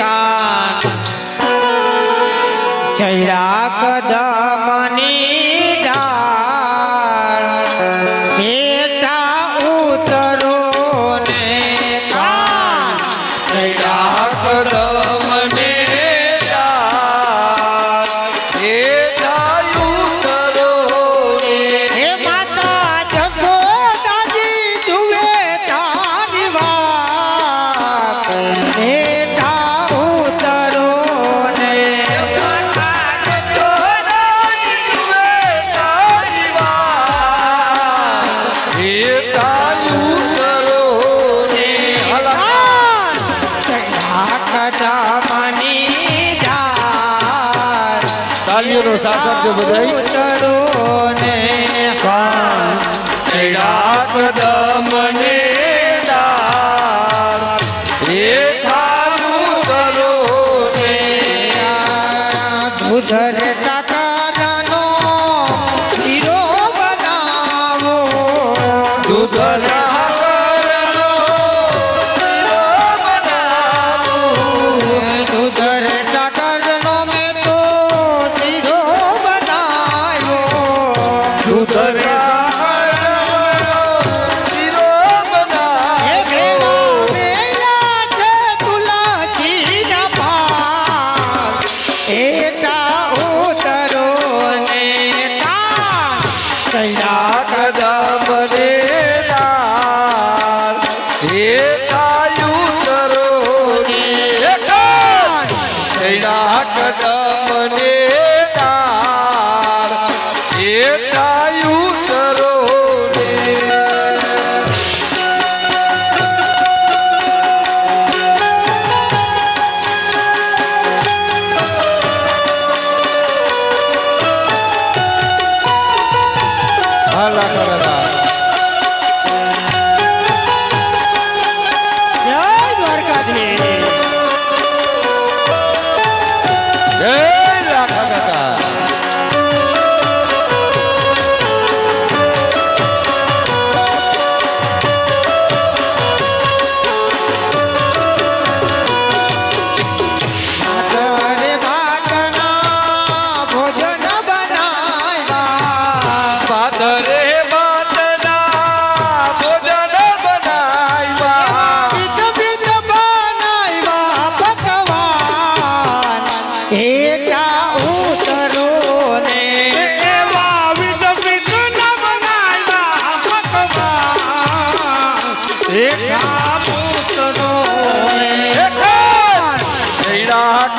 કાન ચૈરા કદા રામની જાર તાલીઓનો સાથ બધાય તરોને કાન તેડા કદમને દાર એ થામુ બરો ને ઉધર સાતાનો હીરો બનાવો સુધરા Alá, Paraná.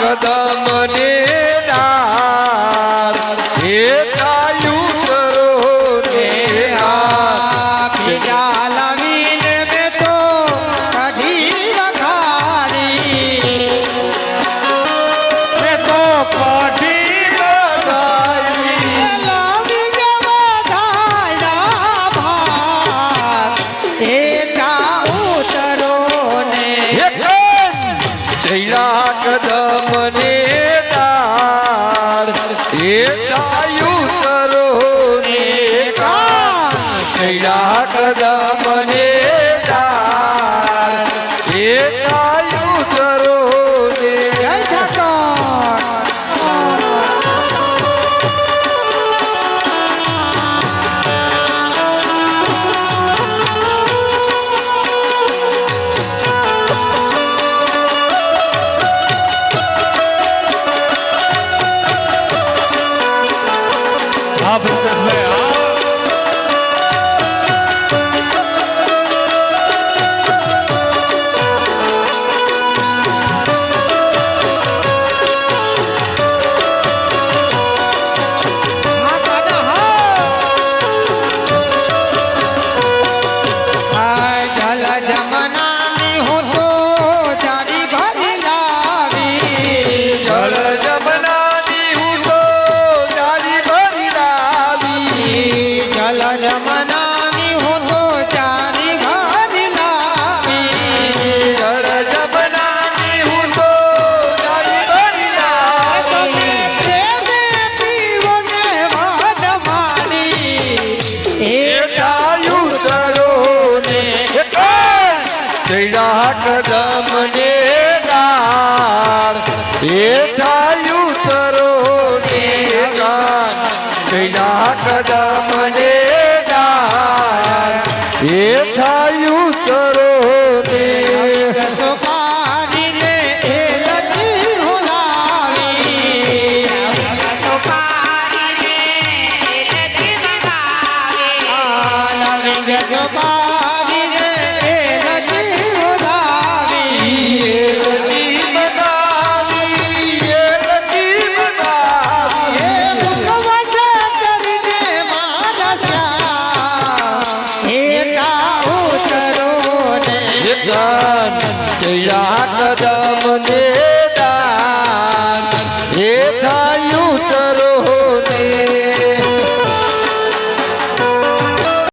કદમ ને ડાર કદમને તાર. એ તાર એ થાયું ચૈડા